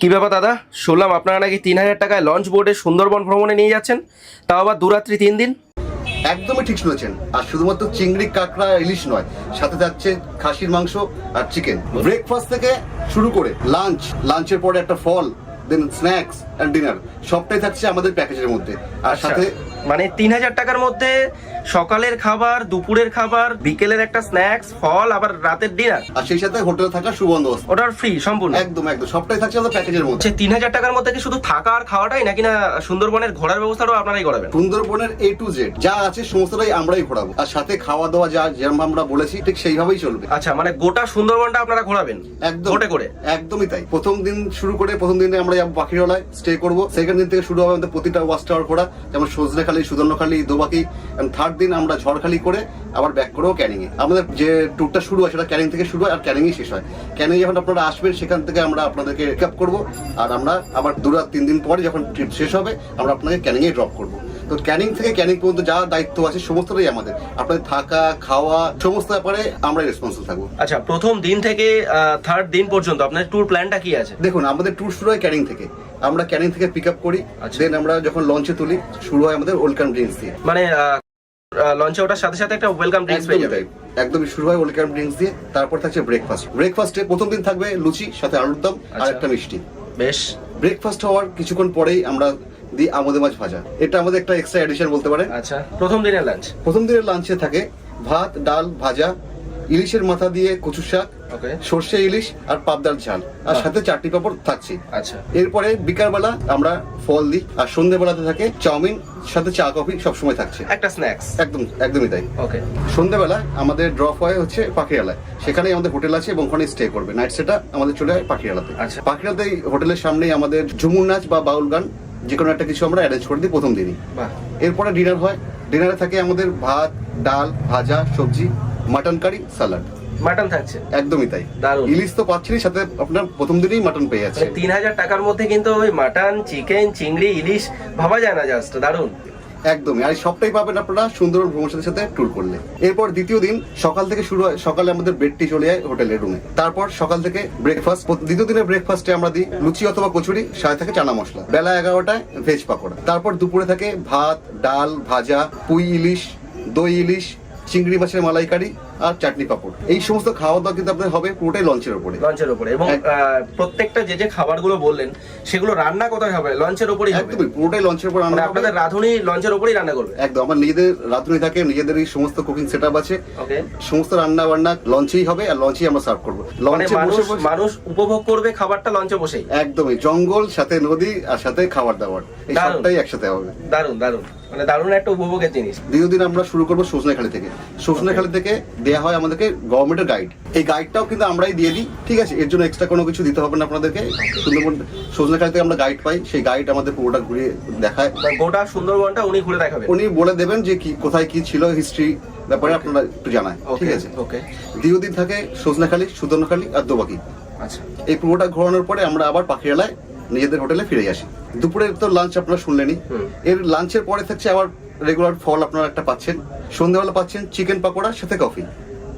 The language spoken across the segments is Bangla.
কি ব্যাপার দাদা? শুনলাম আপনারা নাকি তিন হাজার টাকায় লঞ্চ বোর্ডে সুন্দরবন ভ্রমণে নিয়ে যাচ্ছেন তাও আবার দুরাত্রি তিন দিন? একদমই ঠিক শুনেছেন। আর শুধুমাত্র চিংড়ি কাঁকড়া ইলিশ নয় সাথে থাকছে খাসির মাংস আর চিকেন ব্রেকফাস্ট থেকে শুরু করে লাঞ্চ লাঞ্চের পরে একটা ফল দেন স্ন্যাক্স অ্যান্ড ডিনার সবটাই থাকছে আমাদের প্যাকেজের মধ্যে। আর সাথে মানে তিন হাজার টাকার মধ্যে সকালের খাবার দুপুরের খাবার বিকেলের একটা স্ন্যাক্স ফল আবার রাতের ডিনার আর সেই সাথে হোটেলে থাকার সুবন্দোবস্ত। ওটার ফ্রি সম্পূর্ণ। একদম একদম। সবটাই থাকছে আমাদের প্যাকেজের মধ্যে। আচ্ছা তিন হাজার টাকার মধ্যে কি শুধু থাকা আর খাওয়াটাই নাকি না সুন্দরবনের ঘোরার ব্যবস্থাটাও আপনারাই করাবেন? সুন্দরবনের এ টু জেড যা আছে সমস্তটাই আমরাই ঘোরাবো। আর সাথে খাওয়া দাওয়া যা যেরকম আমরা বলেছি ঠিক সেইভাবেই চলবে। আচ্ছা মানে গোটা সুন্দরবনটা আপনারা ঘোরাবেন? একদম। গোটে করে? একদমই তাই। প্রথম দিন শুরু করে প্রথম দিনে আমরা যাব পাখিরালয় স্টে করব। সেকেন্ড দিন থেকে শুরু হবে আমাদের প্রতিটা ওয়াচ টাওয়ার ঘোরা। যেমন সজনেখালি সুদর্ণখালি দোবাকি থার্ড দিন আমরা ঝড়খালি করে আবার ব্যাক করেও ক্যানিং এ। আমাদের যে ট্যুরটা শুরু হয় সেটা ক্যানিং থেকে শুরু হয় আর ক্যানিং শেষ হয়। ক্যানিং যখন আপনারা আসবেন, সেখান থেকে আমরা আপনাদেরকে পিক আপ করব। আর আমরা আবার দু রাত তিন দিন পরে যখন ট্রিপ শেষ হবে, আমরা আপনাকে ক্যানিং এ ড্রপ করব। তো ক্যানিং থেকে ক্যানিং পর্যন্ত যা দায়িত্ব আছে সমস্তটাই আমাদের। আপনাদের থাকা খাওয়া সমস্ত ব্যাপারে আমরাই রেসপন্সিবল থাকব। আচ্ছা প্রথম দিন থেকে থার্ড দিন পর্যন্ত আপনার ট্যুর প্ল্যানটা কি আছে? দেখুন আমাদের ট্যুর শুরু হয় ক্যানিং থেকে। আমরা ক্যানিং থেকে পিক আপ করি আচ্ছা। দেন আমরা যখন লঞ্চে তুলি শুরু হয় আমাদের ওয়েলকাম ড্রিঙ্কস দিয়ে। মানে লঞ্চে ওঠার সাথে সাথে একটা ওয়েলকাম ড্রিঙ্কস পেয়ে যাবে একদমই শুরু হয় ওয়েলকাম ড্রিঙ্কস দিয়ে তারপর থাকছে ব্রেকফাস্ট ব্রেকফাস্টে প্রথম দিন থাকবে লুচি সাথে আলুর দম আর আচ্ছা। একটা মিষ্টি। বেশ। ব্রেকফাস্ট হওয়ার কিছুক্ষণ পরেই আমরা দিই আমাদের মাছ ভাজা। এটা আমাদের একটা এক্সট্রা এডিশন বলতে পারে আচ্ছা প্রথম দিনের লাঞ্চ প্রথম দিনের লাঞ্চে থাকে ভাত ডাল ভাজা ইলিশের মাথা দিয়ে কচু শাক সর্ষে ইলিশ আর পাবদার ঝাল। আর সাথে চাটনি পাপড় থাকছে। আচ্ছা। এরপরে বিকালবেলা আমরা ফল দিই। আর সন্ধ্যেবেলাতে থাকে চাউমিন সাথে চা কফি সবসময় থাকছে। একটা স্ন্যাক্স একদম একদমই তাই। ওকে। সন্ধ্যেবেলা আমাদের ড্রপ হয় হচ্ছে পাখিরালায়। সেখানেই আমাদের হোটেল আছে এবং ওখানে স্টে করবে। নাইট সেটা আমাদের চলে যায় পাখিরালাতে। আচ্ছা। পাখিরালাতে হোটেলের সামনেই আমাদের ঝুমুর নাচ বা বাউল গান যে কোনো একটা কিছু আমরা অ্যারেঞ্জ করে দিই প্রথম দিনই। এরপরে ডিনার হয়। ডিনারে থাকে আমাদের ভাত ডাল ভাজা সবজি মাটন কারি স্যালাড মাটন থাকছে? একদমই তাই। ইলিশ তো পাচ্ছেনই সাথে আপনার প্রথম দিনেই মাটন পেয়ে যাচ্ছে। মানে তিন হাজার টাকার মধ্যে কিন্তু ওই মাটন চিকেন চিংড়ি ইলিশ ভাবা যায় না জাস্ট দারুণ। একদমই। আর সবটাই পাবেন আপনারা সুন্দর ভ্রমণের সাথে ট্যুর করলে। এরপর দ্বিতীয় দিন সকাল থেকে শুরু হয় সকালে আমাদের বেডটি চলে যায় হোটেলের রুমে তারপর সকাল থেকে ব্রেকফাস্ট দ্বিতীয় দিনের ব্রেকফাস্টে আমরা দিই লুচি অথবা কচুরি, সাথে থাকে চানা মশলা। বেলা এগারোটায় ভেজ পাকোড়া। তারপর দুপুরে থাকে ভাত, ডাল, ভাজা, পুঁই ইলিশ, দই ইলিশ চিংড়ি মাছের মালাইকারি আর চাটনি পাপড়। এই সমস্ত খাওয়া দাওয়া কিন্তু আপনার হবে পুরোটাই লঞ্চের উপরে লঞ্চের উপরে এবং প্রত্যেকটা যে যে খাবারগুলো বললেন সেগুলো রান্না কোথায় হবে? লঞ্চের উপরেই হবে। একদমই পুরোটাই লঞ্চের উপর মানে রান্না আপনাদের রাঁধুনি লঞ্চের উপরেই রান্না করবে? একদম আমার নিজেদের রাঁধুনি থাকে নিজেদেরই সমস্ত কুকিং সেট আছে। ওকে সমস্ত রান্না বান্না লঞ্চেই হবে আর লঞ্চেই আমরা সার্ভ করব। মানে লঞ্চে মানুষ বসে মানুষ উপভোগ করবে খাবারটা লঞ্চে বসেই? একদমই জঙ্গল সাথে নদী আর সাথে খাবার দাবার এই সবটাই একসাথে হবে। দারুণ দারুণ। মানে দারুণ একটা উপভোগের জিনিস। দ্বিতীয় আমরা শুরু করব সজনেখালি থেকে। সজনেখালি থেকে দেয়া হয় আমাদেরকে গভর্নমেন্টের গাইড এই গাইডটাও কিন্তু আমরাই দিয়ে দিই ঠিক আছে? এর জন্য এক্সট্রা কোনো কিছু দিতে হবে না আপনাদেরকে। সুন্দরবন সজনেখালি থেকে আমরা গাইড পাই সেই গাইড আমাদের পুরোটা ঘুরিয়ে দেখায়। গোটা সুন্দরবনটা উনি ঘুরে দেখাবেন। উনি বলে দেবেন যে কি কোথায় কি ছিল হিস্ট্রি ব্যাপারে আপনারা একটু জানায় ঠিক আছে? ওকে দ্বিতীয় দিন থাকে সজনেখালি সুদর্ণখালি আর দোবাকি। আচ্ছা। এই পুরোটা ঘোরানোর পরে আমরা আবার পাখিরালায় নিজেদের হোটেলে ফিরে আসি। দুপুরের তো লাঞ্চ আপনারা শুনলেনই। এর লাঞ্চের পরে থাকছে আবার রেগুলার ফল আপনারা একটা পাচ্ছেন। সন্ধ্যাবেলা পাচ্ছেন চিকেন পাকোড়া সাথে কফি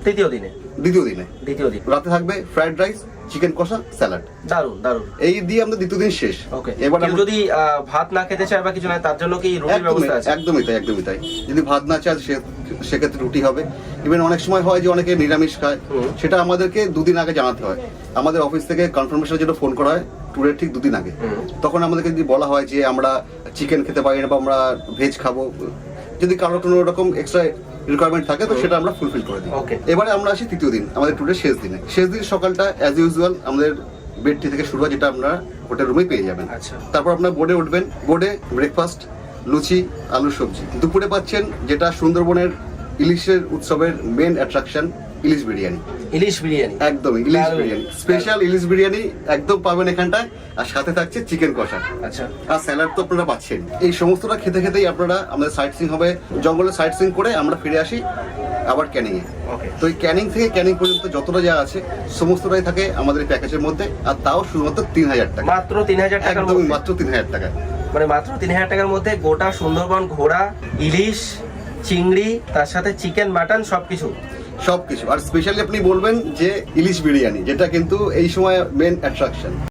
তৃতীয় দিনে। দ্বিতীয় দিনে। দ্বিতীয় দিন। রাতে থাকবে ফ্রাইড রাইস চিকেন কষা স্যালাড দারুণ দারুণ। এই দিয়ে আমাদের দ্বিতীয় দিন শেষ। ওকে এবার যদি ভাত না খেতে চায় বা কিছু না তার জন্য কি রুটির ব্যবস্থা আছে? একদমই তাই একদমই তাই। যদি ভাত না চায় সেক্ষেত্রে রুটি হবে। ইভেন অনেক সময় হয় যে অনেকে নিরামিষ খায়। সেটা আমাদেরকে দুদিন আগে জানাতে হয়। আমাদের অফিস থেকে কনফার্মেশনের জন্য ফোন করা হয় ট্যুরের ঠিক দুদিন আগে। তখন আমাদেরকে যদি বলা হয় যে আমরা চিকেন খেতে পারি না বা আমরা ভেজ খাব যদি কারোর কোনো রকম এক্সট্রা রিকোয়ারমেন্ট থাকে তো সেটা আমরা ফুলফিল করে দিই. এবারে আমরা আসি তৃতীয় দিন আমাদের ট্যুরের শেষ দিনে। শেষ দিন সকালটা অ্যাজ ইউজুয়াল আমাদের বেডটি থেকে শুরু হয় যেটা আপনারা হোটেল রুমেই পেয়ে যাবেন। আচ্ছা। তারপর আপনার বোর্ডে উঠবেন বোর্ডে ব্রেকফাস্ট লুচি আলুর সবজি। দুপুরে পাচ্ছেন যেটা সুন্দরবনের ইলিশের উৎসবের মেন অ্যাট্রাকশন ইলিশ বিরিয়ানি। ইলিশ বিরিয়ানি। একদম ইলিশ বিরিয়ানি। স্পেশাল ইলিশ বিরিয়ানি একদম পাবেন এখানটায় আর সাথে থাকছে চিকেন কষা। আচ্ছা। আর স্যালাড তো আপনারা পাচ্ছেন এই সমস্তটা খেতে খেতেই আপনারা আমাদের সাইট সিং হবে। জঙ্গলে সাইট সিং করে আমরা ফিরে আসি আবার তো এই ক্যানিং থেকে ক্যানিং পর্যন্ত যতটা যা আছে সমস্তটাই থাকে আমাদের প্যাকেজের মধ্যে আর তাও শুধুমাত্র তিন হাজার টাকা। মাত্র তিন হাজার টাকার একদমই মাত্র তিন হাজার টাকা। মানে মাত্র তিন হাজার টাকার মধ্যে গোটা সুন্দরবন ঘোড়া ইলিশ চিংড়ি তার সাথে চিকেন মাটন সবকিছু। সবকিছু। আর স্পেশালি আপনি বলবেন যে ইলিশ বিরিয়ানি যেটা কিন্তু এই সময় মেন অ্যাট্রাকশন